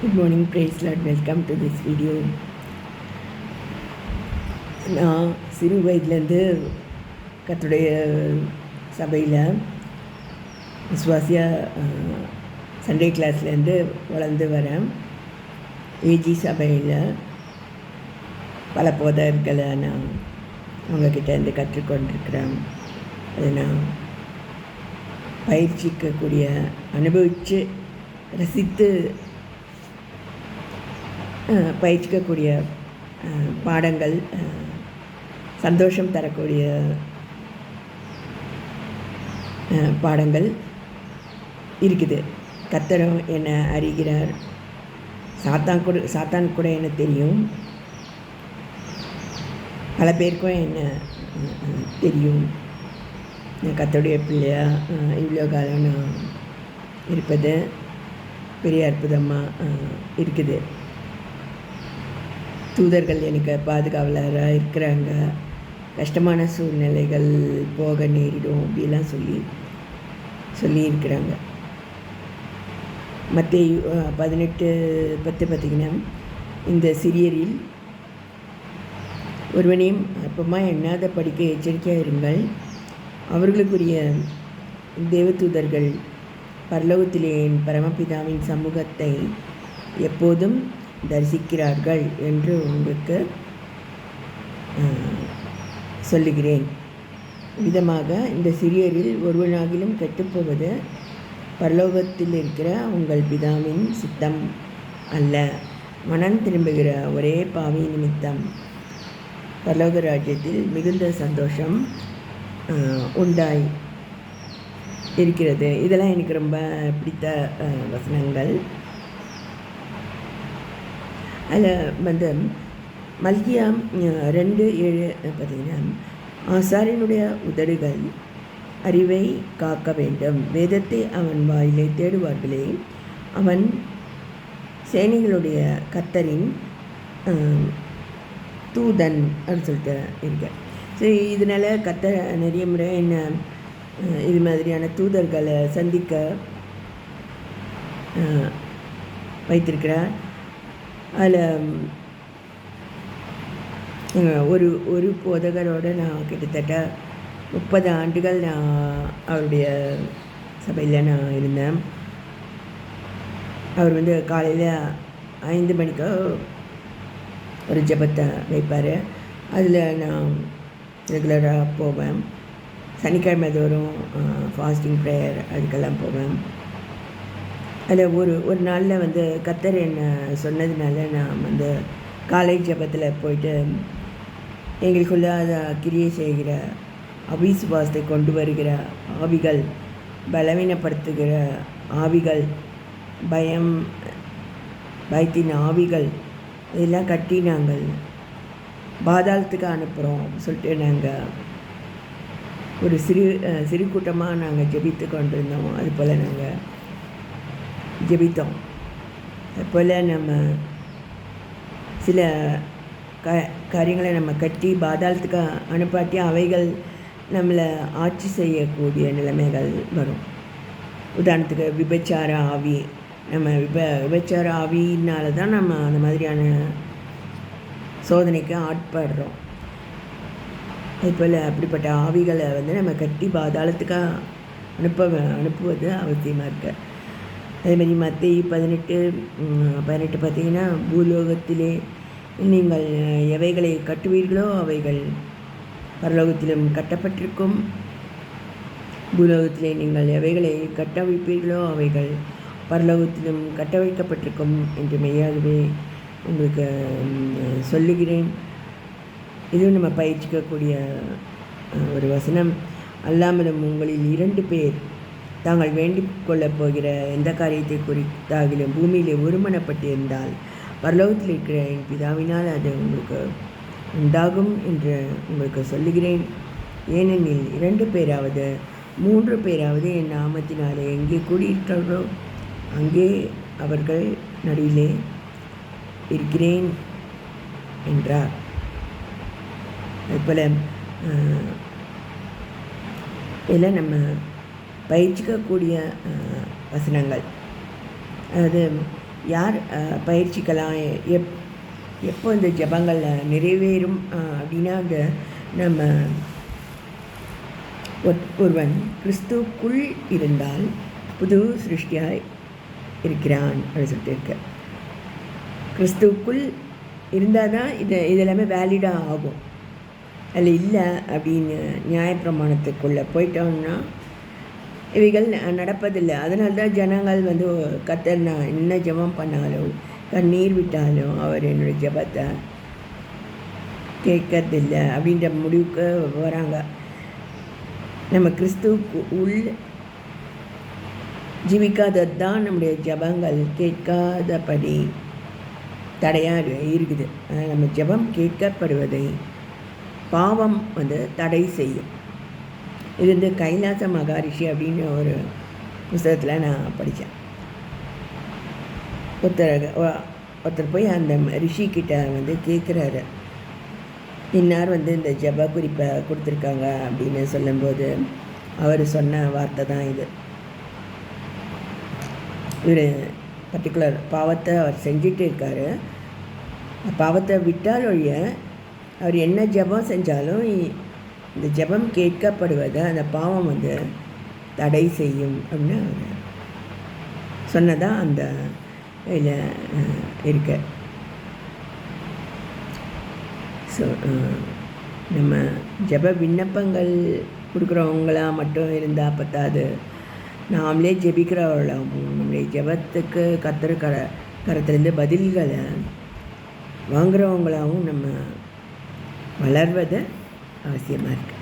Good morning praise Lord welcome to this video நான் சிறு வயதுலேருந்து கத்துடைய சபையில் விஸ்வாசியாக சண்டே கிளாஸ்லேருந்து வளர்ந்து வரேன். ஏஜி சபையில் பல போதர்களை நான் அவங்கக்கிட்ட இருந்து கற்றுக்கொண்டிருக்கிறேன். அதை நான் பயிற்சிக்கக்கூடிய அனுபவித்து ரசித்து பயிற்சிக்கக்கூடிய பாடங்கள் சந்தோஷம் தரக்கூடிய பாடங்கள் இருக்குது. கத்தரும் என்னை அறிகிறார். சாத்தான் கூட சாத்தான் கூட எனக்கு தெரியும். பல பேருக்கும் என்ன தெரியும். கத்தோடைய பிள்ளையா இவ்வளோ காலம் நான் இருப்பது. பெரிய அற்புதமாக இருக்குது. தூதர்கள் எனக்கு பாதுகாவலராக இருக்கிறாங்க. கஷ்டமான சூழ்நிலைகள் போக நேரிடும் அப்படிலாம் சொல்லி சொல்லியிருக்கிறாங்க. மற்ற பதினெட்டு பத்து பார்த்திங்கன்னா இந்த சிறியரில் ஒருவனையும் அப்பமா எண்ணாத படிக்க எச்சரிக்கையாக இருங்கள். அவர்களுக்குரிய தேவதூதர்கள் பரலோகத்திலே என் பரமபிதாவின் சமூகத்தை எப்போதும் தரிசிக்கிறார்கள் என்று உங்களுக்கு சொல்லுகிறேன். விதமாக இந்த சிறியரில் ஒருவனாகிலும் கெட்டுப்போவது பரலோகத்தில் இருக்கிற உங்கள் பிதாவின் சித்தம் அல்ல. மனம் திரும்புகிற ஒரே பாவி நிமித்தம். பரலோக ராஜ்யத்தில் மிகுந்த சந்தோஷம் உண்டாய் இருக்கிறது. இதெல்லாம் எனக்கு ரொம்ப பிடித்த வசனங்கள். அதில் அந்த மல்கியா ரெண்டு ஏழு பார்த்தீங்கன்னா ஆசாரியனுடைய உதடுகள் அறிவை காக்க வேண்டும் வேதத்தை அவன் வாயிலே தேடுவார்களே அவன் சேனைகளுடைய கத்தரின் தூதன் அப்படின்னு சொல்லிட்டு இருக்க ஸோ இதனால் கத்த நிறைய முறை என்ன இது மாதிரியான தூதர்களை சந்திக்க வைத்திருக்கிறார் அதில் ஒரு ஒரு போதகரோடு நான் கிட்டத்தட்ட முப்பது ஆண்டுகள் நான் அவருடைய சபையில் நான் இருந்தேன். அவர் வந்து காலையில் ஐந்து மணிக்கு ஒரு ஜெபத்தை வைப்பார். அதில் நான் ரெகுலராக போவேன். சனிக்கிழமை தோறும் ஃபாஸ்டிங் ப்ரேயர் அதுக்கெல்லாம் போவேன். அதில் ஒரு ஒரு நாளில் வந்து கத்தர் என்னை சொன்னதுனால நான் வந்து காலை ஜெபத்தில் போயிட்டு எங்களுக்குள்ள அதை கிரியை செய்கிற அவிசுவாசத்தை கொண்டு வருகிற ஆவிகள் பலவீனப்படுத்துகிற ஆவிகள் பயம் பயத்தின் ஆவிகள் இதெல்லாம் கட்டி நாங்கள் பாதாளத்துக்கு அனுப்புகிறோம் அப்படின்னு சொல்லிட்டு நாங்கள் ஒரு சிறு சிறு கூட்டமாக நாங்கள் ஜெபித்து கொண்டிருந்தோம். அது போல் நாங்கள் ஜெபித்தோம் அதுபோல் நம்ம சில க காரியங்களை நம்ம கட்டி பாதாளத்துக்கு அனுப்பாட்டி அவைகள் நம்மளை ஆட்சி செய்யக்கூடிய நிலைமைகள் வரும். உதாரணத்துக்கு விபச்சார ஆவி நம்ம விப விபச்சார ஆவினால தான் நம்ம அந்த மாதிரியான சோதனைக்கு ஆட்படுறோம். அதுபோல் அப்படிப்பட்ட ஆவிகளை வந்து நம்ம கட்டி பாதாளத்துக்காக அனுப்ப அனுப்புவது அவசியமாக இருக்குது அதேமாதிரி மத்திய பதினெட்டு பதினெட்டு பார்த்தீங்கன்னா பூலோகத்திலே நீங்கள் எவைகளை கட்டுவீர்களோ அவைகள் பரலோகத்திலும் கட்டப்பட்டிருக்கும். பூலோகத்திலே நீங்கள் எவைகளை கட்ட வைப்பீர்களோ அவைகள் பரலோகத்திலும் கட்ட வைக்கப்பட்டிருக்கும் என்று மெய்யாகவே உங்களுக்கு சொல்லுகிறேன். இதுவும் நம்ம பயிற்சிக்கக்கூடிய ஒரு வசனம். அல்லாமலும் உங்களில் இரண்டு பேர் தாங்கள் வேண்டிக் கொள்ளப் போகிற எந்த காரியத்தை குறித்தாகிலும் பூமியிலே ஒருமனப்பட்டிருந்தால் பரலோகத்தில் இருக்கிற என் பிதாவினால் அது உங்களுக்கு உண்டாகும் என்று உங்களுக்கு சொல்லுகிறேன். ஏனெனில் இரண்டு பேராவது மூன்று பேராவது என் நாமத்தினாலே எங்கே கூடியிருக்கிறார்களோ அங்கே அவர்கள் நடுவிலே இருக்கிறேன் என்றார். அதுபோல் எல்லாம் நம்ம பயிற்சிக்கக்கூடிய வசனங்கள். அது யார் பயிற்சிக்கலாம் எப் எப்போ இந்த ஜபங்கள் நிறைவேறும் அப்படின்னா அந்த நம்ம ஒத்- ஒருவன் கிறிஸ்துவுக்குள் இருந்தால் புது சிருஷ்டியாய் இருக்கிறான் அப்படின்னு சொல்லிட்டு இருக்கு. கிறிஸ்துவுக்குள் இருந்தால் தான் இது இது எல்லாமே வேலிடாக ஆகும். அதில் இல்லை அப்படின்னு நியாயப்பிரமாணத்துக்குள்ளே போயிட்டோம்னா இவைகள் ந- நடப்பதில்லை. அதனால தான் ஜனங்கள் வந்து கத்தர் நான் என்ன ஜெபம் பண்ணாலும் கண்ணீர் விட்டாலும் அவர் என்னுடைய ஜெபத்தை கேட்கறதில்லை அப்படின்ற முடிவுக்கு வராங்க. நம்ம கிறிஸ்துவுக்கு உள் ஜீவிக்காதது தான் நம்முடைய ஜெபங்கள். கேட்காதபடி தடையாக இருக்குது. அதனால் நம்ம ஜெபம் கேட்கப்படுவதை பாவம் வந்து தடை செய்யும். இது வந்து கைலாச மகாரிஷி அப்படின்னு ஒரு புஸ்தகத்தில் நான் படித்தேன் ஒருத்தர் ஒருத்தர் போய் அந்த ரிஷி கிட்ட வந்து கேட்குறாரு இன்னார் வந்து இந்த ஜெப குறிப்பை கொடுத்துருக்காங்க அப்படின்னு சொல்லும்போது அவர் சொன்ன வார்த்தை தான் இது. இவர் பர்டிகுலர் பாவத்தை அவர் செஞ்சுட்டு இருக்காரு. பாவத்தை விட்டால் ஒழிய அவர் என்ன ஜெபம் செஞ்சாலும் இந்த ஜெபம் கேட்கப்படுவதை அந்த பாவம் வந்து தடை செய்யும் அப்படின்னு சொன்னதாக சொன்னதான் அந்த இதில் இருக்க. ஸோ நம்ம ஜெப விண்ணப்பங்கள் கொடுக்குறவங்களா மட்டும் இருந்தால் பத்தாது. நாமளே ஜெபிக்கிறவர்களாகவும் நம்முடைய ஜெபத்துக்கு கத்துற கர கரத்துலேருந்து பதில்களை வாங்குறவங்களாகவும் நம்ம வளர்வதை அவசியமாக இருக்குது